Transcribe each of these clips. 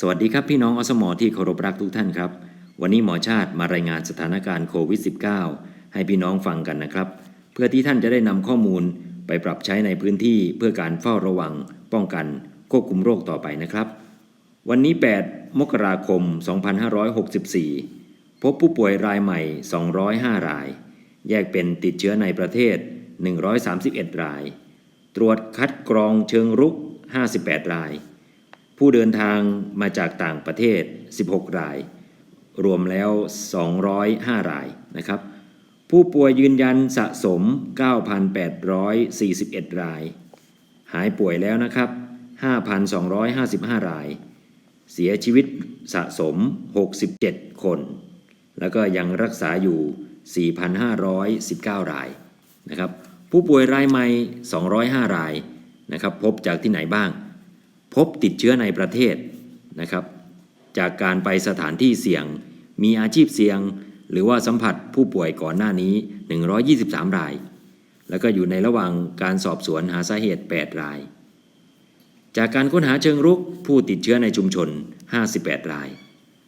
สวัสดีครับพี่น้องอสมอที่เคารพรักทุกท่านครับ วันนี้หมอชาติมารายงานสถานการณ์โควิด -19 ให้พี่น้องฟังกันนะครับ เพื่อที่ท่านจะได้นำข้อมูลไปปรับใช้ในพื้นที่เพื่อการเฝ้าระวัง ป้องกันควบคุมโรคต่อไปนะครับ วันนี้ 8 มกราคม 2564 พบผู้ป่วยรายใหม่ 205 ราย แยกเป็นติดเชื้อในประเทศ 131 ราย ตรวจคัดกรองเชิงรุก 58 ราย ผู้เดินทางมาจากต่างประเทศ 16 ราย รวมแล้ว 205 รายนะครับ ผู้ป่วยยืนยันสะสม 9,841 ราย หายป่วยแล้วนะครับ 5,255 ราย เสียชีวิตสะสม 67 คน แล้วก็ยังรักษาอยู่ 4,519 รายนะครับ ผู้ป่วยรายใหม่ 205 รายนะครับ พบจากที่ไหนบ้าง พบติดเชื้อในประเทศนะครับ จากการไปสถานที่เสี่ยง มีอาชีพเสี่ยง หรือว่าสัมผัสผู้ป่วยก่อนหน้านี้ 123 ราย แล้วก็อยู่ในระหว่างการสอบสวนหาสาเหตุ 8 ราย จากการค้นหาเชิงรุกผู้ติดเชื้อในชุมชน 58 ราย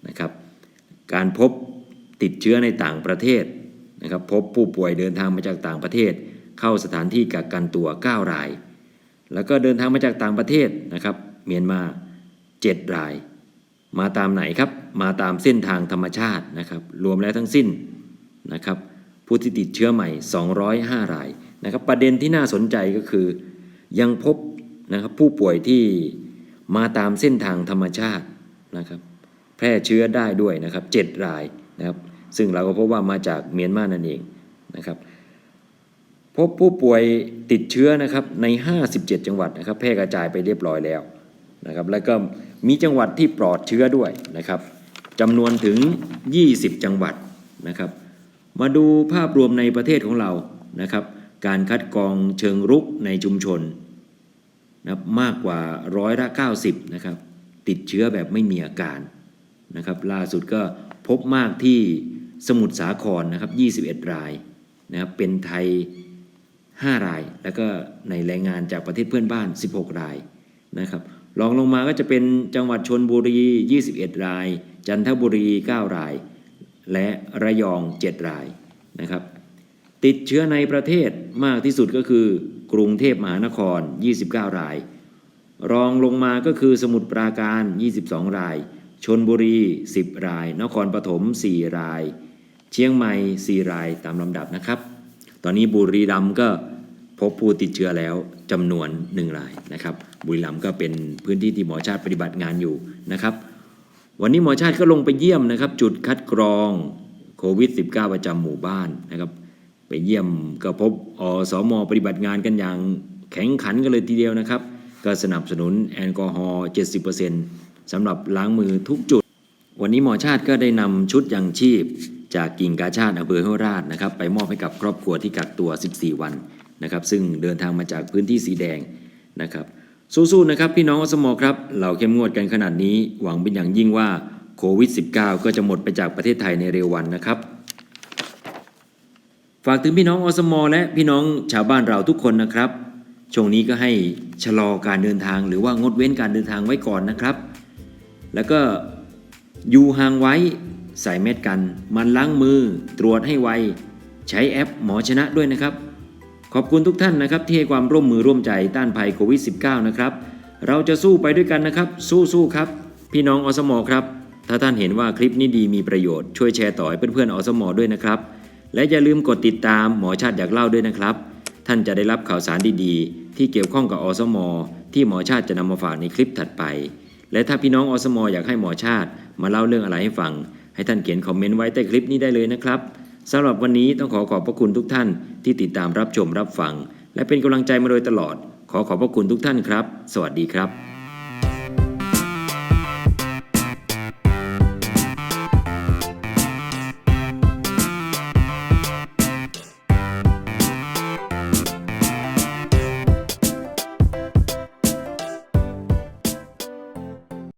นะครับ การพบติดเชื้อในต่างประเทศนะครับพบผู้ป่วยเดินทางมาจากต่างประเทศ เข้าสถานที่กักกันตัว 9 ราย แล้วก็เดินทางมาจากต่างประเทศนะครับ เมียนมา7 ราย มาตามไหนครับ มาตามเส้นทางธรรมชาตินะครับ รวมแล้วทั้งสิ้นนะครับผู้ที่ติดเชื้อใหม่ 205 รายนะครับ ประเด็นที่น่าสนใจก็คือ ยังพบนะครับผู้ป่วยที่มาตามเส้นทางธรรมชาตินะครับแพร่เชื้อได้ด้วยนะครับ 7 รายนะครับ ซึ่งเราก็พบว่ามาจากเมียนมานั่นเองนะครับพบผู้ป่วยติดเชื้อนะครับใน 57 จังหวัดนะครับแพร่กระจายไปเรียบร้อยแล้ว นะครับแล้วก็มีจังหวัดที่ปลอดเชื้อด้วยนะครับจำนวนถึง 20 จังหวัดนะครับ มาดูภาพรวมในประเทศของเรานะครับ การคัดกรองเชิงรุกในชุมชนนะมากกว่าร้อยละ90นะครับติดเชื้อแบบไม่มีอาการนะครับ ล่าสุดก็พบมากที่สมุทรสาครนะครับ 21 รายนะครับเป็นไทย 5 ราย แล้วก็ในแรงงานจากประเทศเพื่อนบ้าน 16 รายนะครับ รองลงมาก็จะเป็นจังหวัดชนบุรี 21 ราย จันทบุรี 9 ราย และระยอง 7 รายนะครับ ติดเชื้อในประเทศมากที่สุดก็คือกรุงเทพมหานคร 29 ราย รองลงมาก็คือสมุทรปราการ 22 ราย ชนบุรี 10 ราย นครปฐม 4 ราย เชียงใหม่ 4 รายตามลำดับนะครับ ตอนนี้บุรีรัมย์ก็พบผู้ติดเชื้อแล้ว จำนวน 1 รายนะครับ บุรีรัมย์ก็เป็นพื้นที่ที่หมอชาติปฏิบัติงานอยู่นะครับ วันนี้หมอชาติก็ลงไปเยี่ยมนะครับ จุดคัดกรองโควิด -19 ประจำหมู่บ้านนะครับ ไปเยี่ยมก็พบอสมปฏิบัติงานกันอย่างแข็งขันกันเลยทีเดียวนะครับ ก็สนับสนุนแอลกอฮอล์70%สำหรับล้างมือทุกจุด วันนี้หมอชาติก็ได้นำชุดยังชีพ จากกิ่งกาชาติอำเภอห้วยราชนะครับ ไปมอบให้กับครอบครัวที่กักตัว 14 วัน นะครับซึ่งเดินทางมาจากพื้นที่สีแดงนะครับสู้ๆนะครับพี่น้องอสมอครับเราเข้มงวดกันขนาดนี้หวังเป็นอย่างยิ่งว่าโควิด -19 ก็จะหมดไปจากประเทศไทยในเร็ววันนะครับฝากถึงพี่น้องอสมอและพี่น้องชาวบ้านเราทุกคนนะครับช่วงนี้ก็ให้ชะลอการเดินทางหรือว่างดเว้นการเดินทางไว้ก่อนนะครับ แล้วก็อยู่ห่างไว้ใส่เม็ดกัน มันล้างมือตรวจให้ไว ใช้แอปหมอชนะด้วยนะครับ ขอบคุณทุกท่านนะครับที่ให้ความร่วมมือร่วมใจต้านภัยโควิด -19 นะครับ เราจะสู้ไปด้วยกันนะครับ สู้ๆครับ พี่น้องอสมอครับ ถ้าท่านเห็นว่าคลิปนี้ดีมีประโยชน์ช่วยแชร์ต่อให้เพื่อนๆอสมอด้วยนะครับ และอย่าลืมกดติดตามหมอชาติอยากเล่าด้วยนะครับ ท่านจะได้รับข่าวสารดีๆ ที่เกี่ยวข้องกับอสมอที่หมอชาติจะนำมาฝากในคลิปถัดไป และถ้าพี่น้องอสมออยากให้หมอชาติ มาเล่าเรื่องอะไรให้ฟัง ให้ท่านเขียนคอมเมนต์ไว้ใต้คลิปนี้ได้เลยนะครับ สำหรับวันนี้ต้องขอขอบพระคุณทุกท่านที่ติดตามรับชมรับฟัง และเป็นกำลังใจมาโดยตลอด ขอขอบพระคุณทุกท่านครับ สวัสดีครับ